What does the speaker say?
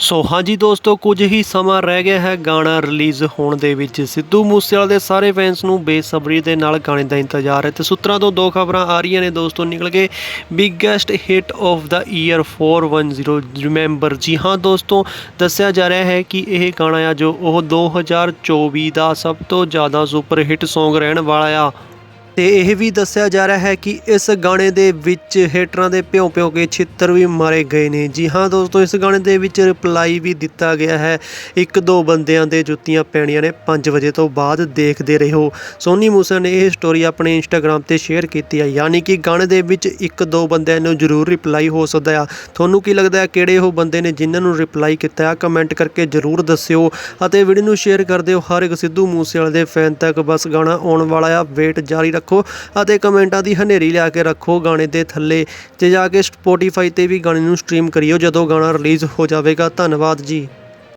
ਸੋ ਹਾਂਜੀ ਦੋਸਤੋ, ਕੁਝ ਹੀ ਸਮਾਂ ਰਹਿ ਗਿਆ ਹੈ ਗਾਣਾ ਰਿਲੀਜ਼ ਹੋਣ ਦੇ ਵਿੱਚ। ਸਿੱਧੂ ਮੂਸੇਵਾਲੇ ਦੇ ਸਾਰੇ ਫੈਨਸ ਨੂੰ ਬੇਸਬਰੀ ਦੇ ਨਾਲ ਗਾਣੇ ਦਾ ਇੰਤਜ਼ਾਰ ਹੈ ਤੇ ਸੂਤਰਾਂ ਤੋਂ ਦੋ ਖਬਰਾਂ ਆ ਰਹੀਆਂ ਨੇ ਦੋਸਤੋ, ਨਿਕਲ ਕੇ biggest hit of the year 410 remember ਜੀ ਹਾਂ ਦੋਸਤੋ, ਦੱਸਿਆ ਜਾ ਰਿਹਾ ਹੈ ਕਿ ਇਹ ਗਾਣਾ ਆ ਜੋ ਉਹ 2024 ਦਾ ਸਭ ਤੋਂ ਜ਼ਿਆਦਾ ਸੁਪਰ ਹਿੱਟ Song ਰਹਿਣ ਵਾਲਾ ਆ। ਤੇ ਇਹ ਵੀ ਦੱਸਿਆ ਜਾ ਰਿਹਾ ਹੈ ਕਿ ਇਸ ਗਾਣੇ ਦੇ ਵਿੱਚ ਹੇਟਰਾਂ ਦੇ ਭਿਉਂ ਭਿਉਂ ਕੇ ਛਿੱਤਰ ਵੀ ਮਾਰੇ ਗਏ ਨੇ। ਜੀ ਹਾਂ ਦੋਸਤੋ, ਇਸ ਗਾਣੇ ਦੇ ਵਿੱਚ ਰਿਪਲਾਈ ਵੀ ਦਿੱਤਾ ਗਿਆ ਹੈ। ਇੱਕ ਦੋ ਬੰਦਿਆਂ ਦੇ ਜੁੱਤੀਆਂ ਪੈਣੀਆਂ ਨੇ। 5 ਵਜੇ ਤੋਂ ਬਾਅਦ ਦੇਖਦੇ ਰਹੋ। ਸੋਨੀ ਮੂਸਾ ਨੇ ਇਹ ਸਟੋਰੀ ਆਪਣੇ ਇੰਸਟਾਗ੍ਰam ਤੇ ਸ਼ੇਅਰ ਕੀਤੀ ਹੈ ਯਾਨੀ ਕਿ ਗਾਣੇ ਦੇ ਵਿੱਚ ਇੱਕ ਦੋ ਬੰਦਿਆਂ ਨੂੰ ਜ਼ਰੂਰ ਰਿਪਲਾਈ ਹੋ ਸਕਦਾ ਆ। ਤੁਹਾਨੂੰ ਕੀ ਲੱਗਦਾ ਹੈ, ਕਿਹੜੇ ਉਹ ਬੰਦੇ ਨੇ ਜਿਨ੍ਹਾਂ ਨੂੰ ਰਿਪਲਾਈ ਕੀਤਾ ਹੈ ਕਮੈਂਟ ਕਰਕੇ ਜ਼ਰੂਰ ਦੱਸਿਓ। ਅਤੇ ਵੀਡੀਓ ਨੂੰ ਸ਼ੇਅਰ ਕਰ ਦਿਓ। ਹਰ ਇੱਕ ਸਿੱਧੂ ਮੂਸੇਵਾਲੇ ਦੇ ਫੈਨ ਤੱਕ। ਬਸ ਗਾਣਾ ਆਉਣ ਵਾਲਾ ਆ। ਵੇਟ ਜਾਰੀ ਰੱਖੋ ਅਤੇ ਕਮੈਂਟਾਂ ਦੀ ਹਨੇਰੀ ਲਿਆ ਕੇ ਰੱਖੋ। ਗਾਣੇ ਦੇ ਥੱਲੇ ਤੇ ਜਾ ਕੇ ਸਪੋਟੀਫਾਈ ਤੇ ਵੀ ਗਾਣੇ ਨੂੰ ਸਟ੍ਰੀਮ ਕਰਿਓ। ਜਦੋਂ ਗਾਣਾ ਰਿਲੀਜ਼ ਹੋ ਜਾਵੇਗਾ। ਧੰਨਵਾਦ ਜੀ।